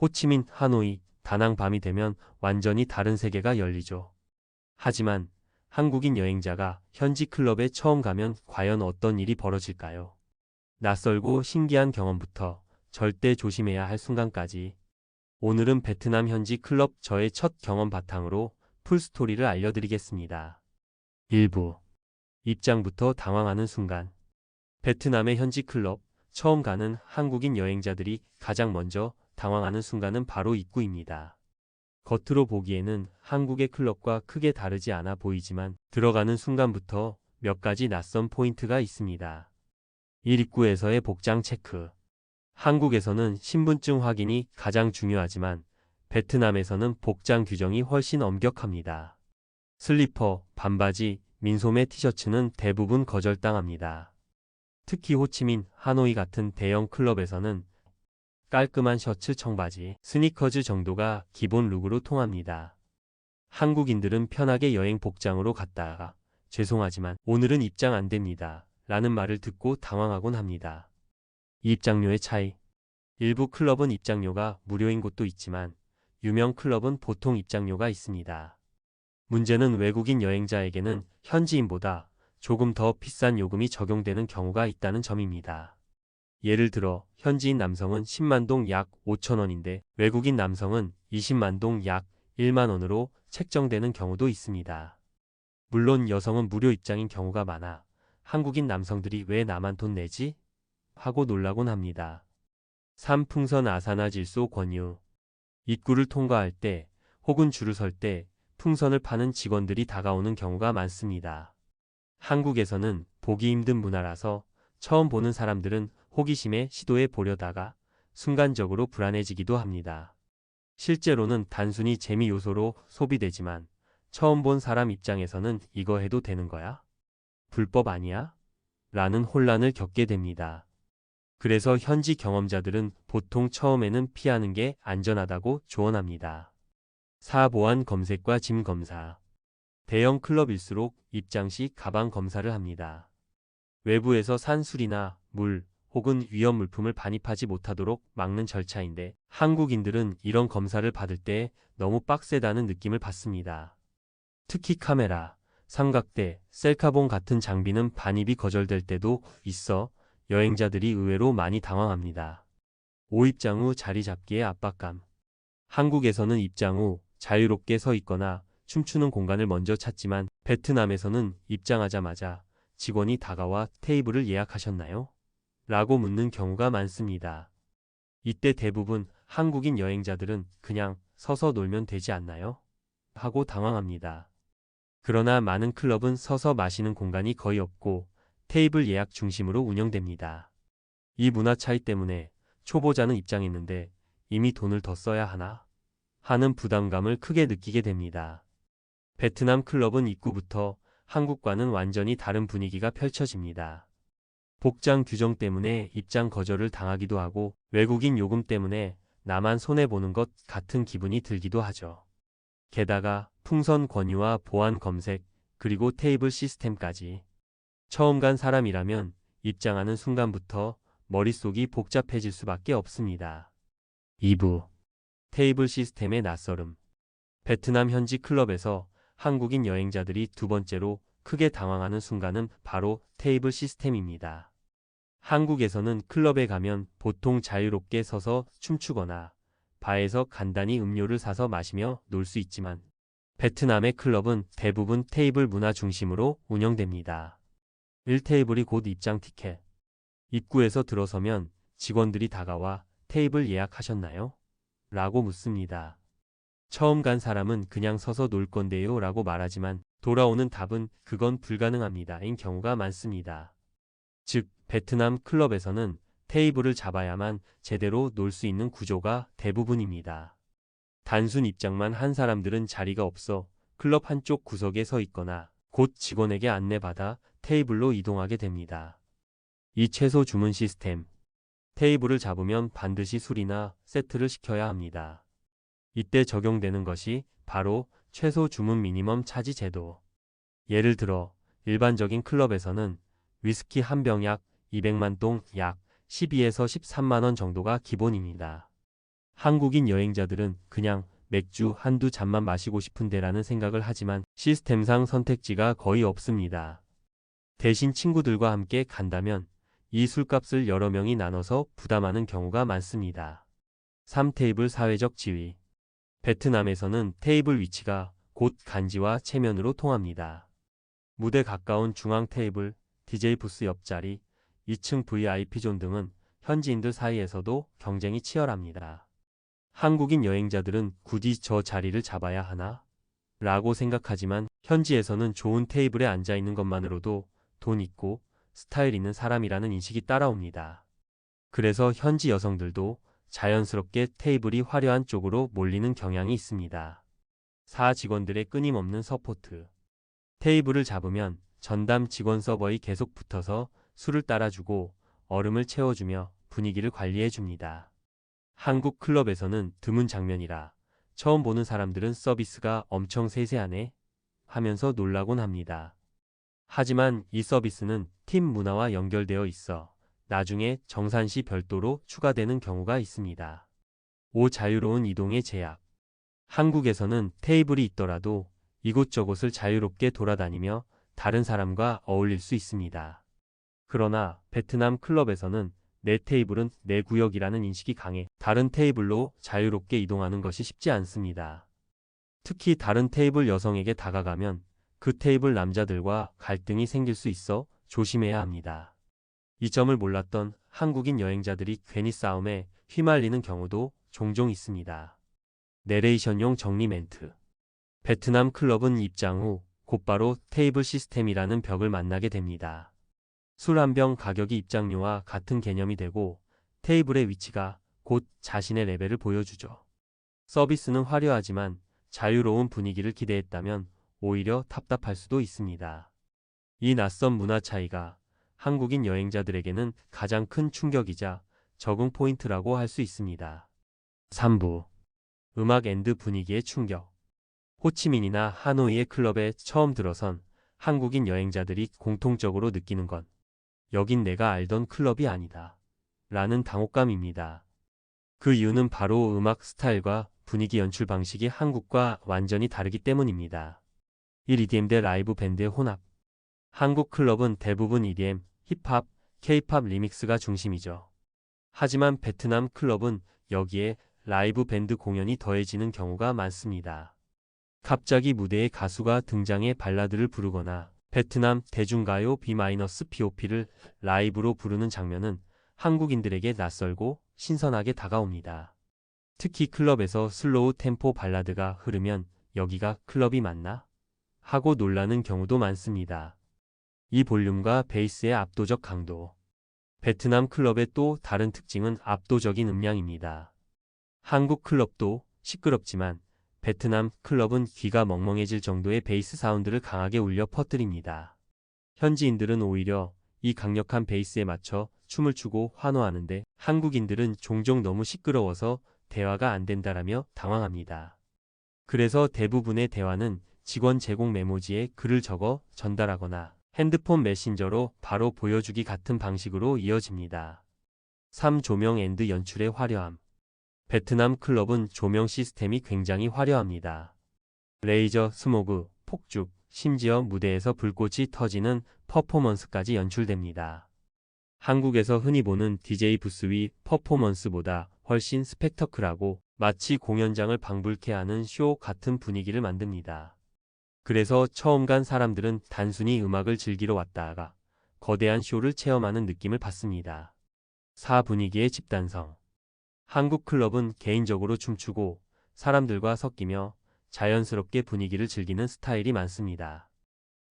호치민, 하노이, 다낭 밤이 되면 완전히 다른 세계가 열리죠. 하지만 한국인 여행자가 현지 클럽에 처음 가면 과연 어떤 일이 벌어질까요? 낯설고 신기한 경험부터 절대 조심해야 할 순간까지 오늘은 베트남 현지 클럽 저의 첫 경험 바탕으로 풀스토리를 알려드리겠습니다. 1부 입장부터 당황하는 순간 베트남의 현지 클럽 처음 가는 한국인 여행자들이 가장 먼저 당황하는 순간은 바로 입구입니다. 겉으로 보기에는 한국의 클럽과 크게 다르지 않아 보이지만 들어가는 순간부터 몇 가지 낯선 포인트가 있습니다. 1 입구에서의 복장 체크. 한국에서는 신분증 확인이 가장 중요하지만 베트남에서는 복장 규정이 훨씬 엄격합니다. 슬리퍼, 반바지, 민소매 티셔츠는 대부분 거절당합니다. 특히 호치민, 하노이 같은 대형 클럽에서는 깔끔한 셔츠 청바지, 스니커즈 정도가 기본 룩으로 통합니다. 한국인들은 편하게 여행 복장으로 갔다가 죄송하지만 오늘은 입장 안 됩니다. 라는 말을 듣고 당황하곤 합니다. 입장료의 차이. 일부 클럽은 입장료가 무료인 곳도 있지만 유명 클럽은 보통 입장료가 있습니다. 문제는 외국인 여행자에게는 현지인보다 조금 더 비싼 요금이 적용되는 경우가 있다는 점입니다. 예를 들어 현지인 남성은 10만 동 약 5천 원인데 외국인 남성은 20만 동 약 1만 원으로 책정되는 경우도 있습니다. 물론 여성은 무료 입장인 경우가 많아 한국인 남성들이 왜 나만 돈 내지? 하고 놀라곤 합니다. 3. 풍선 아사나 질소 권유 입구를 통과할 때 혹은 줄을 설 때 풍선을 파는 직원들이 다가오는 경우가 많습니다. 한국에서는 보기 힘든 문화라서 처음 보는 사람들은 호기심에 시도해 보려다가 순간적으로 불안해지기도 합니다. 실제로는 단순히 재미 요소로 소비되지만 처음 본 사람 입장에서는 이거 해도 되는 거야? 불법 아니야? 라는 혼란을 겪게 됩니다. 그래서 현지 경험자들은 보통 처음에는 피하는 게 안전하다고 조언합니다. 4. 보안 검색과 짐 검사. 대형 클럽일수록 입장 시 가방 검사를 합니다. 외부에서 산 술이나 물 혹은 위험 물품을 반입하지 못하도록 막는 절차인데 한국인들은 이런 검사를 받을 때 너무 빡세다는 느낌을 받습니다. 특히 카메라, 삼각대, 셀카봉 같은 장비는 반입이 거절될 때도 있어 여행자들이 의외로 많이 당황합니다. 5. 입장 후 자리 잡기의 압박감. 한국에서는 입장 후 자유롭게 서 있거나 춤추는 공간을 먼저 찾지만 베트남에서는 입장하자마자 직원이 다가와 테이블을 예약하셨나요? 라고 묻는 경우가 많습니다. 이때 대부분 한국인 여행자들은 그냥 서서 놀면 되지 않나요? 하고 당황합니다. 그러나 많은 클럽은 서서 마시는 공간이 거의 없고 테이블 예약 중심으로 운영됩니다. 이 문화 차이 때문에 초보자는 입장했는데 이미 돈을 더 써야 하나? 하는 부담감을 크게 느끼게 됩니다. 베트남 클럽은 입구부터 한국과는 완전히 다른 분위기가 펼쳐집니다. 복장 규정 때문에 입장 거절을 당하기도 하고 외국인 요금 때문에 나만 손해보는 것 같은 기분이 들기도 하죠. 게다가 풍선 권유와 보안 검색, 그리고 테이블 시스템까지. 처음 간 사람이라면 입장하는 순간부터 머릿속이 복잡해질 수밖에 없습니다. 2부 테이블 시스템의 낯설음 베트남 현지 클럽에서 한국인 여행자들이 두 번째로 크게 당황하는 순간은 바로 테이블 시스템입니다. 한국에서는 클럽에 가면 보통 자유롭게 서서 춤추거나 바에서 간단히 음료를 사서 마시며 놀 수 있지만 베트남의 클럽은 대부분 테이블 문화 중심으로 운영됩니다. 1테이블이 곧 입장 티켓. 입구에서 들어서면 직원들이 다가와 테이블 예약하셨나요? 라고 묻습니다. 처음 간 사람은 그냥 서서 놀 건데요 라고 말하지만 돌아오는 답은 그건 불가능합니다. 인 경우가 많습니다. 즉, 베트남 클럽에서는 테이블을 잡아야만 제대로 놀 수 있는 구조가 대부분입니다. 단순 입장만 한 사람들은 자리가 없어 클럽 한쪽 구석에 서 있거나 곧 직원에게 안내받아 테이블로 이동하게 됩니다. 이 최소 주문 시스템. 테이블을 잡으면 반드시 술이나 세트를 시켜야 합니다. 이때 적용되는 것이 바로 최소 주문 미니멈 차지 제도. 예를 들어 일반적인 클럽에서는 위스키 한 병 약 200만 동 약 12에서 13만 원 정도가 기본입니다. 한국인 여행자들은 그냥 맥주 한두 잔만 마시고 싶은데라는 생각을 하지만 시스템상 선택지가 거의 없습니다. 대신 친구들과 함께 간다면 이 술값을 여러 명이 나눠서 부담하는 경우가 많습니다. 3테이블 사회적 지위 베트남에서는 테이블 위치가 곧 간지와 체면으로 통합니다. 무대 가까운 중앙 테이블, DJ 부스 옆자리, 2층 VIP존 등은 현지인들 사이에서도 경쟁이 치열합니다. 한국인 여행자들은 굳이 저 자리를 잡아야 하나? 라고 생각하지만 현지에서는 좋은 테이블에 앉아 있는 것만으로도 돈 있고 스타일 있는 사람이라는 인식이 따라옵니다. 그래서 현지 여성들도 자연스럽게 테이블이 화려한 쪽으로 몰리는 경향이 있습니다. 사 직원들의 끊임없는 서포트. 테이블을 잡으면 전담 직원 서버에 계속 붙어서 술을 따라주고 얼음을 채워주며 분위기를 관리해 줍니다. 한국 클럽에서는 드문 장면이라 처음 보는 사람들은 서비스가 엄청 세세하네 하면서 놀라곤 합니다. 하지만 이 서비스는 팀 문화와 연결되어 있어 나중에 정산시 별도로 추가되는 경우가 있습니다. 5. 자유로운 이동의 제약. 한국에서는 테이블이 있더라도 이곳저곳을 자유롭게 돌아다니며 다른 사람과 어울릴 수 있습니다. 그러나 베트남 클럽에서는 내 테이블은 내 구역이라는 인식이 강해 다른 테이블로 자유롭게 이동하는 것이 쉽지 않습니다. 특히 다른 테이블 여성에게 다가가면 그 테이블 남자들과 갈등이 생길 수 있어 조심해야 합니다. 이 점을 몰랐던 한국인 여행자들이 괜히 싸움에 휘말리는 경우도 종종 있습니다. 내레이션용 정리 멘트. 베트남 클럽은 입장 후 곧바로 테이블 시스템이라는 벽을 만나게 됩니다. 술 한 병 가격이 입장료와 같은 개념이 되고 테이블의 위치가 곧 자신의 레벨을 보여주죠. 서비스는 화려하지만 자유로운 분위기를 기대했다면 오히려 답답할 수도 있습니다. 이 낯선 문화 차이가 한국인 여행자들에게는 가장 큰 충격이자 적응 포인트라고 할 수 있습니다. 3부 음악 앤드 분위기의 충격 호치민이나 하노이의 클럽에 처음 들어선 한국인 여행자들이 공통적으로 느끼는 건 여긴 내가 알던 클럽이 아니다. 라는 당혹감입니다. 그 이유는 바로 음악 스타일과 분위기 연출 방식이 한국과 완전히 다르기 때문입니다. 1. EDM 대 라이브 밴드의 혼합 한국 클럽은 대부분 EDM, 힙합, K-팝 리믹스가 중심이죠. 하지만 베트남 클럽은 여기에 라이브 밴드 공연이 더해지는 경우가 많습니다. 갑자기 무대에 가수가 등장해 발라드를 부르거나 베트남 대중가요 B-POP를 라이브로 부르는 장면은 한국인들에게 낯설고 신선하게 다가옵니다. 특히 클럽에서 슬로우 템포 발라드가 흐르면 여기가 클럽이 맞나? 하고 놀라는 경우도 많습니다. 이 볼륨과 베이스의 압도적 강도. 베트남 클럽의 또 다른 특징은 압도적인 음량입니다. 한국 클럽도 시끄럽지만 베트남 클럽은 귀가 멍멍해질 정도의 베이스 사운드를 강하게 울려 퍼뜨립니다. 현지인들은 오히려 이 강력한 베이스에 맞춰 춤을 추고 환호하는데 한국인들은 종종 너무 시끄러워서 대화가 안 된다라며 당황합니다. 그래서 대부분의 대화는 직원 제공 메모지에 글을 적어 전달하거나 핸드폰 메신저로 바로 보여주기 같은 방식으로 이어집니다. 3. 조명 앤드 연출의 화려함 베트남 클럽은 조명 시스템이 굉장히 화려합니다. 레이저, 스모그, 폭죽, 심지어 무대에서 불꽃이 터지는 퍼포먼스까지 연출됩니다. 한국에서 흔히 보는 DJ 부스 위 퍼포먼스보다 훨씬 스펙터클하고 마치 공연장을 방불케 하는 쇼 같은 분위기를 만듭니다. 그래서 처음 간 사람들은 단순히 음악을 즐기러 왔다가 거대한 쇼를 체험하는 느낌을 받습니다. 4. 분위기의 집단성 한국 클럽은 개인적으로 춤추고 사람들과 섞이며 자연스럽게 분위기를 즐기는 스타일이 많습니다.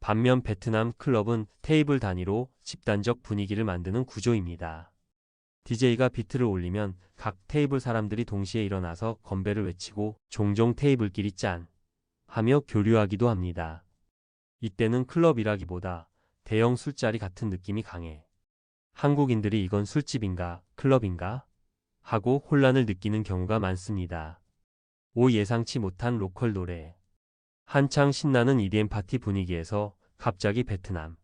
반면 베트남 클럽은 테이블 단위로 집단적 분위기를 만드는 구조입니다. DJ가 비트를 올리면 각 테이블 사람들이 동시에 일어나서 건배를 외치고 종종 테이블끼리 짠 하며 교류하기도 합니다. 이때는 클럽이라기보다 대형 술자리 같은 느낌이 강해. 한국인들이 이건 술집인가 클럽인가 하고 혼란을 느끼는 경우가 많습니다. 5. 예상치 못한 로컬 노래 한창 신나는 EDM 파티 분위기에서 갑자기 베트남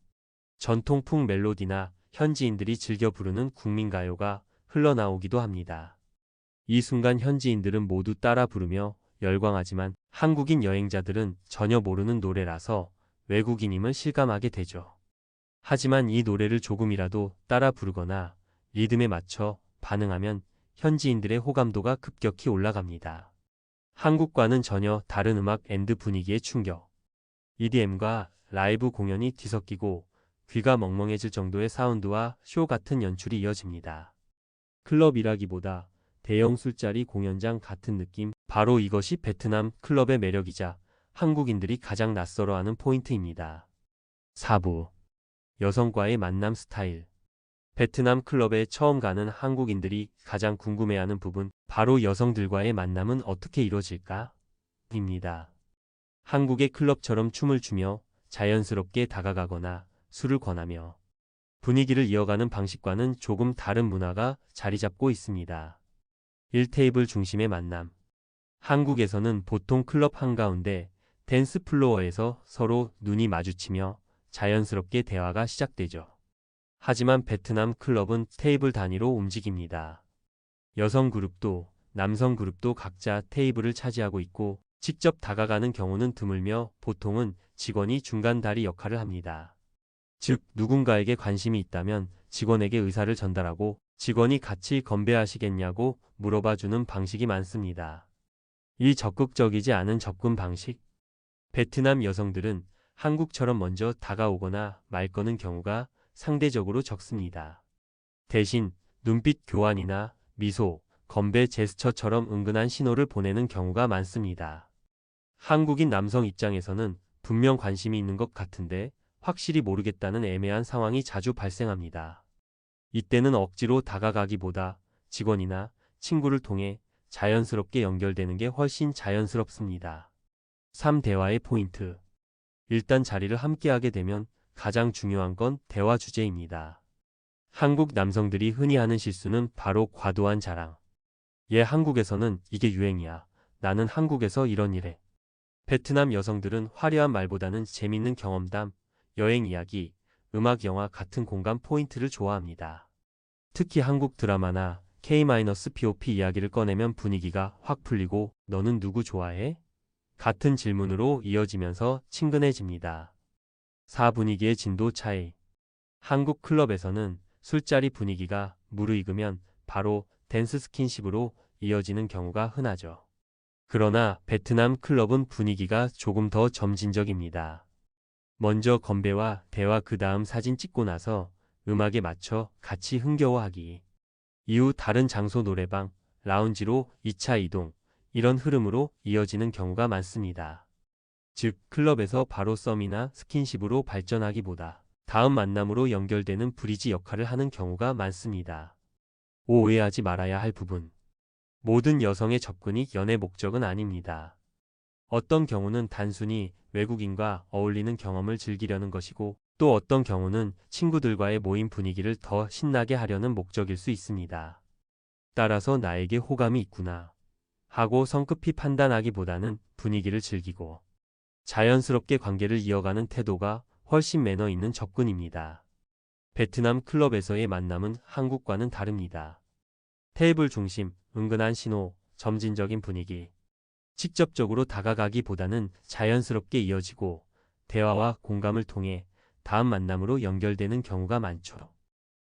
전통풍 멜로디나 현지인들이 즐겨 부르는 국민가요가 흘러나오기도 합니다. 이 순간 현지인들은 모두 따라 부르며 열광하지만 한국인 여행자들은 전혀 모르는 노래라서 외국인임을 실감하게 되죠. 하지만 이 노래를 조금이라도 따라 부르거나 리듬에 맞춰 반응하면 현지인들의 호감도가 급격히 올라갑니다. 한국과는 전혀 다른 음악 앤드 분위기의 충격. EDM과 라이브 공연이 뒤섞이고 귀가 멍멍해질 정도의 사운드와 쇼 같은 연출이 이어집니다. 클럽이라기보다 대형 술자리 공연장 같은 느낌. 바로 이것이 베트남 클럽의 매력이자 한국인들이 가장 낯설어하는 포인트입니다. 4부 여성과의 만남 스타일 베트남 클럽에 처음 가는 한국인들이 가장 궁금해하는 부분 바로 여성들과의 만남은 어떻게 이루어질까? 입니다. 한국의 클럽처럼 춤을 추며 자연스럽게 다가가거나 술을 권하며 분위기를 이어가는 방식과는 조금 다른 문화가 자리 잡고 있습니다. 1테이블 중심의 만남. 한국에서는 보통 클럽 한가운데 댄스 플로어에서 서로 눈이 마주치며 자연스럽게 대화가 시작되죠. 하지만 베트남 클럽은 테이블 단위로 움직입니다. 여성 그룹도 남성 그룹도 각자 테이블을 차지하고 있고 직접 다가가는 경우는 드물며 보통은 직원이 중간 다리 역할을 합니다. 즉, 누군가에게 관심이 있다면 직원에게 의사를 전달하고 직원이 같이 건배하시겠냐고 물어봐 주는 방식이 많습니다. 이 적극적이지 않은 접근 방식. 베트남 여성들은 한국처럼 먼저 다가오거나 말 거는 경우가 상대적으로 적습니다. 대신 눈빛 교환이나 미소, 건배 제스처처럼 은근한 신호를 보내는 경우가 많습니다. 한국인 남성 입장에서는 분명 관심이 있는 것 같은데 확실히 모르겠다는 애매한 상황이 자주 발생합니다. 이때는 억지로 다가가기보다 직원이나 친구를 통해 자연스럽게 연결되는 게 훨씬 자연스럽습니다. 3. 대화의 포인트. 일단 자리를 함께하게 되면 가장 중요한 건 대화 주제입니다. 한국 남성들이 흔히 하는 실수는 바로 과도한 자랑. 얘 한국에서는 이게 유행이야. 나는 한국에서 이런 일해. 베트남 여성들은 화려한 말보다는 재밌는 경험담, 여행 이야기, 음악 영화 같은 공감 포인트를 좋아합니다. 특히 한국 드라마나 K-POP 이야기를 꺼내면 분위기가 확 풀리고 너는 누구 좋아해? 같은 질문으로 이어지면서 친근해집니다. 4. 분위기의 진도 차이. 한국 클럽에서는 술자리 분위기가 무르익으면 바로 댄스 스킨십으로 이어지는 경우가 흔하죠. 그러나 베트남 클럽은 분위기가 조금 더 점진적입니다. 먼저 건배와 대화 그 다음 사진 찍고 나서 음악에 맞춰 같이 흥겨워하기. 이후 다른 장소 노래방, 라운지로 2차 이동, 이런 흐름으로 이어지는 경우가 많습니다. 즉, 클럽에서 바로 썸이나 스킨십으로 발전하기보다 다음 만남으로 연결되는 브리지 역할을 하는 경우가 많습니다. 오해하지 말아야 할 부분. 모든 여성의 접근이 연애 목적은 아닙니다. 어떤 경우는 단순히 외국인과 어울리는 경험을 즐기려는 것이고 또 어떤 경우는 친구들과의 모임 분위기를 더 신나게 하려는 목적일 수 있습니다. 따라서 나에게 호감이 있구나 하고 성급히 판단하기보다는 분위기를 즐기고 자연스럽게 관계를 이어가는 태도가 훨씬 매너 있는 접근입니다. 베트남 클럽에서의 만남은 한국과는 다릅니다. 테이블 중심, 은근한 신호, 점진적인 분위기. 직접적으로 다가가기보다는 자연스럽게 이어지고 대화와 공감을 통해 다음 만남으로 연결되는 경우가 많죠.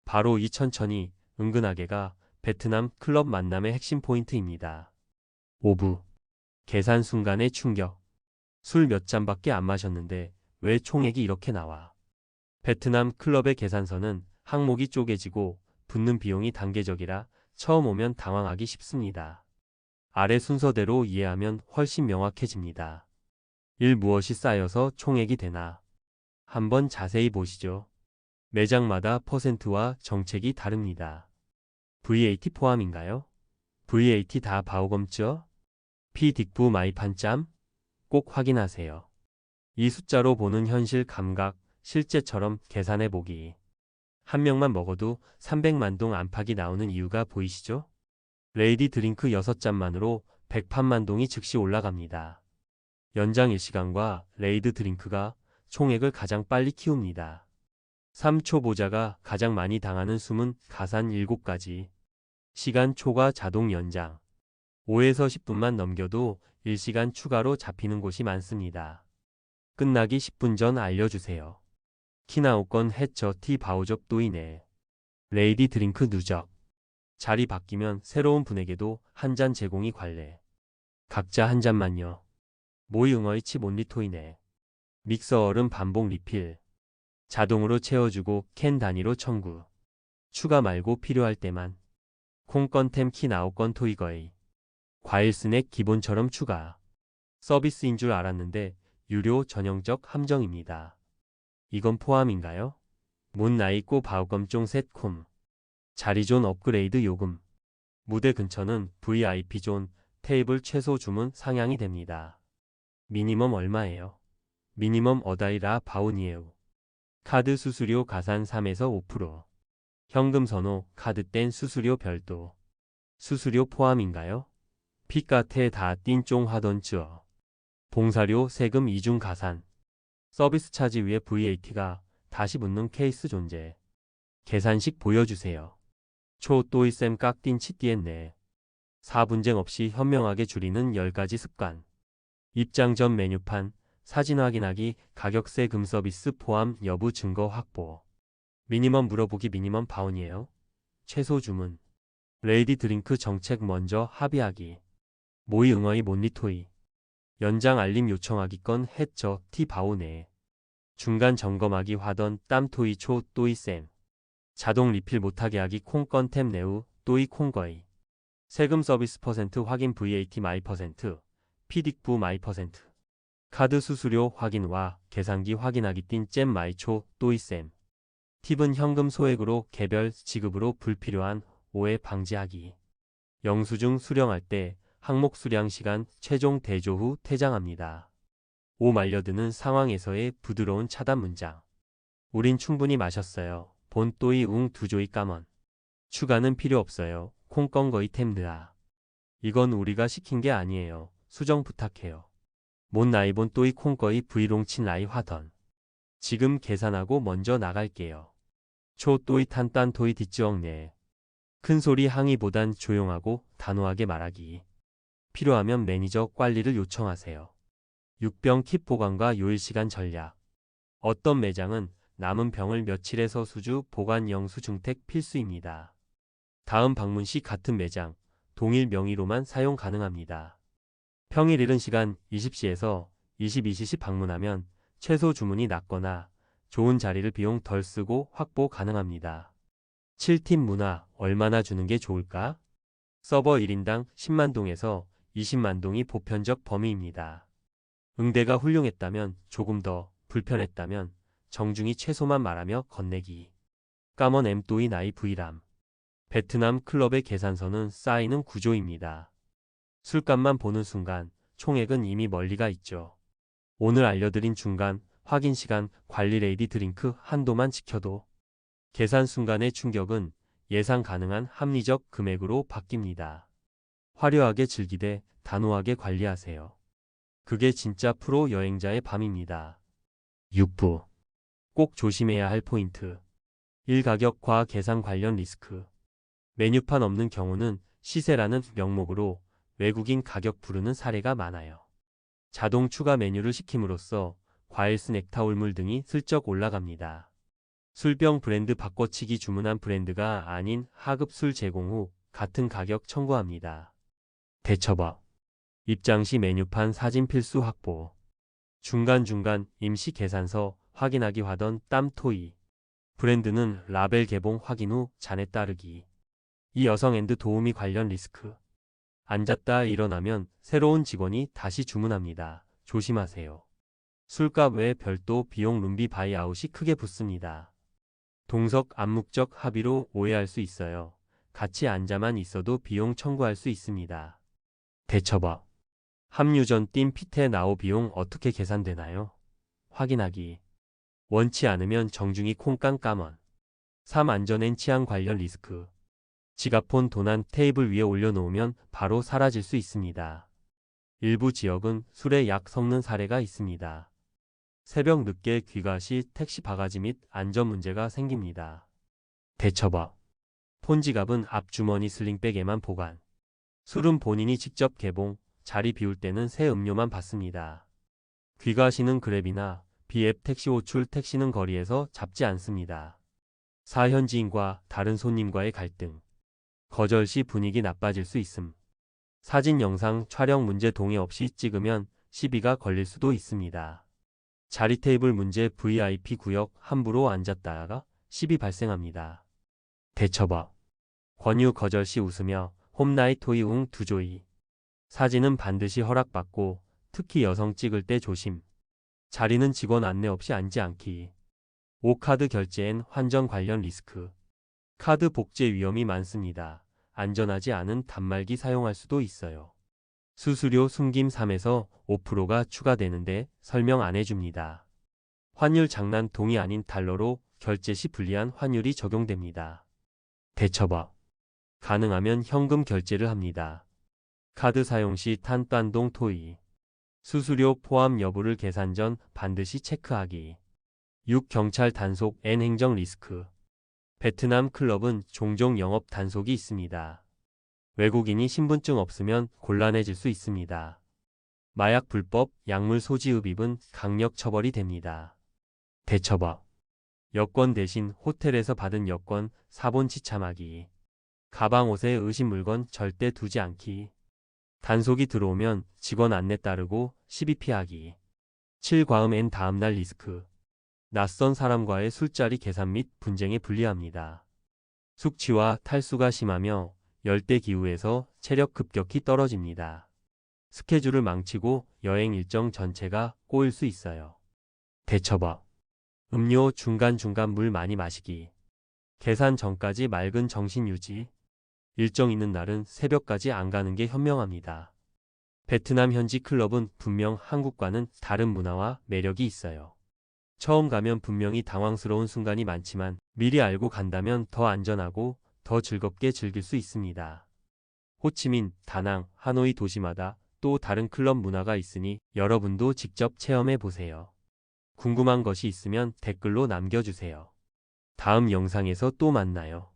바로 이 천천히 은근하게가 베트남 클럽 만남의 핵심 포인트입니다. 5부 계산 순간의 충격 술 몇 잔밖에 안 마셨는데 왜 총액이 이렇게 나와? 베트남 클럽의 계산서는 항목이 쪼개지고 붙는 비용이 단계적이라 처음 오면 당황하기 쉽습니다. 아래 순서대로 이해하면 훨씬 명확해집니다. 1. 무엇이 쌓여서 총액이 되나? 한번 자세히 보시죠. 매장마다 퍼센트와 정책이 다릅니다. VAT 포함인가요? VAT 다 바오검죠? P 딕부 마이판짬? 꼭 확인하세요. 이 숫자로 보는 현실 감각, 실제처럼 계산해 보기. 한 명만 먹어도 300만 동 안팎이 나오는 이유가 보이시죠? 레이디 드링크 6잔만으로 108만 동이 즉시 올라갑니다. 연장 일시간과 레이드 드링크가 총액을 가장 빨리 키웁니다. 3초 보자가 가장 많이 당하는 숨은 가산 7가지. 시간 초과 자동 연장. 5에서 10분만 넘겨도 일시간 추가로 잡히는 곳이 많습니다. 끝나기 10분 전 알려주세요. 키나우건 해처 티 바우적 또이네. 레이디 드링크 누적. 자리 바뀌면 새로운 분에게도 한 잔 제공이 관례. 각자 한 잔만요. 모이 응어이 치 몬리 토이네. 믹서 얼음 반복 리필. 자동으로 채워주고 캔 단위로 청구. 추가 말고 필요할 때만. 콩건템 키나우건 토이거이. 과일 스낵 기본처럼 추가. 서비스인 줄 알았는데 유료 전형적 함정입니다. 이건 포함인가요? 문 나이꼬 바우검종 셋콤. 자리존 업그레이드 요금. 무대 근처는 VIP 존, 테이블 최소 주문 상향이 됩니다. 미니멈 얼마예요? 미니멈 어다이라 바우니에우. 카드 수수료 가산 3에서 5%. 현금 선호, 카드 뗀 수수료 별도. 수수료 포함인가요? 피카테 다 띵쫑 하던 쯔어. 봉사료 세금 이중 가산. 서비스 차지 위에 VAT가 다시 붙는 케이스 존재. 계산식 보여주세요. 초 또이쌤 깍띵 치띠했네. 사분쟁 없이 현명하게 줄이는 10가지 습관. 입장 전 메뉴판, 사진 확인하기, 가격세 금 서비스 포함 여부 증거 확보. 미니멈 물어보기 미니멈 바운이에요. 최소 주문. 레이디 드링크 정책 먼저 합의하기. 모의 응어의 몬리토이. 연장 알림 요청하기 건 했죠. 티 바오네. 중간 점검하기 화던 땀토이 초 또이 쌤. 자동 리필 못하게 하기 콩건템 네우 또이 콩거이. 세금 서비스 퍼센트 확인 VAT 마이 퍼센트. 피딕부 마이 퍼센트. 카드 수수료 확인과 계산기 확인하기 띵잼 마이 초 또이 쌤. 팁은 현금 소액으로 개별 지급으로 불필요한 오해 방지하기. 영수증 수령할 때 항목 수량 시간 최종 대조 후 퇴장합니다. 오 말려드는 상황에서의 부드러운 차단 문장. 우린 충분히 마셨어요. 본 또이 웅 두 조이 까먼. 추가는 필요 없어요. 콩건거이 템드아. 이건 우리가 시킨 게 아니에요. 수정 부탁해요. 못 나이본 또이 콩거이 브이롱친 라이 화던. 지금 계산하고 먼저 나갈게요. 초 또이 탄딴 토이 뒷지엉네. 큰 소리 항의보단 조용하고 단호하게 말하기. 필요하면 매니저 관리를 요청하세요. 6병 킵 보관과 요일시간 전략. 어떤 매장은 남은 병을 며칠에서 수주 보관 영수 증택 필수입니다. 다음 방문 시 같은 매장, 동일 명의로만 사용 가능합니다. 평일 이른 시간 20시에서 22시 방문하면 최소 주문이 낮거나 좋은 자리를 비용 덜 쓰고 확보 가능합니다. 7팀 문화 얼마나 주는 게 좋을까? 서버 1인당 10만 동에서 20만 동이 보편적 범위입니다. 응대가 훌륭했다면 조금 더 불편했다면 정중히 최소만 말하며 건네기. 까먼 엠또이 나이 브이람. 베트남 클럽의 계산서는 쌓이는 구조입니다. 술값만 보는 순간 총액은 이미 멀리가 있죠. 오늘 알려드린 중간 확인 시간 관리 레이디 드링크 한도만 지켜도 계산 순간의 충격은 예상 가능한 합리적 금액으로 바뀝니다. 화려하게 즐기되 단호하게 관리하세요. 그게 진짜 프로 여행자의 밤입니다. 6부. 꼭 조심해야 할 포인트. 1. 가격과 계산 관련 리스크. 메뉴판 없는 경우는 시세라는 명목으로 외국인 가격 부르는 사례가 많아요. 자동 추가 메뉴를 시킴으로써 과일 스낵 타올물 등이 슬쩍 올라갑니다. 술병 브랜드 바꿔치기 주문한 브랜드가 아닌 하급 술 제공 후 같은 가격 청구합니다. 대처법 입장 시 메뉴판 사진 필수 확보 중간중간 임시 계산서 확인하기 화던 땀토이 브랜드는 라벨 개봉 확인 후 잔에 따르기 이 여성 앤드 도우미 관련 리스크 앉았다 일어나면 새로운 직원이 다시 주문합니다. 조심하세요. 술값 외 별도 비용 룸비 바이아웃이 크게 붙습니다. 동석 암묵적 합의로 오해할 수 있어요. 같이 앉아만 있어도 비용 청구할 수 있습니다. 대처법. 합류 전띤 피테 나오 비용 어떻게 계산되나요? 확인하기. 원치 않으면 정중히 콩깡 까먼. 3. 안전엔 치안 관련 리스크. 지갑폰 도난 테이블 위에 올려놓으면 바로 사라질 수 있습니다. 일부 지역은 술에 약 섞는 사례가 있습니다. 새벽 늦게 귀가 시 택시 바가지 및 안전 문제가 생깁니다. 대처법. 폰 지갑은 앞주머니 슬링백에만 보관. 술은 본인이 직접 개봉, 자리 비울 때는 새 음료만 받습니다. 귀가하시는 그랩이나 비앱 택시 호출 택시는 거리에서 잡지 않습니다. 사현지인과 다른 손님과의 갈등. 거절 시 분위기 나빠질 수 있음. 사진 영상 촬영 문제 동의 없이 찍으면 시비가 걸릴 수도 있습니다. 자리 테이블 문제 VIP 구역 함부로 앉았다가 시비 발생합니다. 대처법. 권유 거절 시 웃으며 홈나이 토이 웅 두조이. 사진은 반드시 허락받고 특히 여성 찍을 때 조심. 자리는 직원 안내 없이 앉지 않기. 오카드 결제엔 환전 관련 리스크. 카드 복제 위험이 많습니다. 안전하지 않은 단말기 사용할 수도 있어요. 수수료 숨김 3에서 5%가 추가되는데 설명 안 해줍니다. 환율 장난 동이 아닌 달러로 결제 시 불리한 환율이 적용됩니다. 대처법. 가능하면 현금 결제를 합니다. 카드 사용 시 탄딴동 토이. 수수료 포함 여부를 계산 전 반드시 체크하기. 6. 경찰 단속 N 행정 리스크. 베트남 클럽은 종종 영업 단속이 있습니다. 외국인이 신분증 없으면 곤란해질 수 있습니다. 마약 불법, 약물 소지 흡입은 강력 처벌이 됩니다. 대처법. 여권 대신 호텔에서 받은 여권 사본 지참하기. 가방 옷에 의심 물건 절대 두지 않기. 단속이 들어오면 직원 안내 따르고 시비 피하기. 7. 과음 N 다음날 리스크. 낯선 사람과의 술자리 계산 및 분쟁에 불리합니다. 숙취와 탈수가 심하며 열대 기후에서 체력 급격히 떨어집니다. 스케줄을 망치고 여행 일정 전체가 꼬일 수 있어요. 대처법. 음료 중간중간 물 많이 마시기. 계산 전까지 맑은 정신 유지. 일정 있는 날은 새벽까지 안 가는 게 현명합니다. 베트남 현지 클럽은 분명 한국과는 다른 문화와 매력이 있어요. 처음 가면 분명히 당황스러운 순간이 많지만 미리 알고 간다면 더 안전하고 더 즐겁게 즐길 수 있습니다. 호치민, 다낭, 하노이 도시마다 또 다른 클럽 문화가 있으니 여러분도 직접 체험해 보세요. 궁금한 것이 있으면 댓글로 남겨주세요. 다음 영상에서 또 만나요.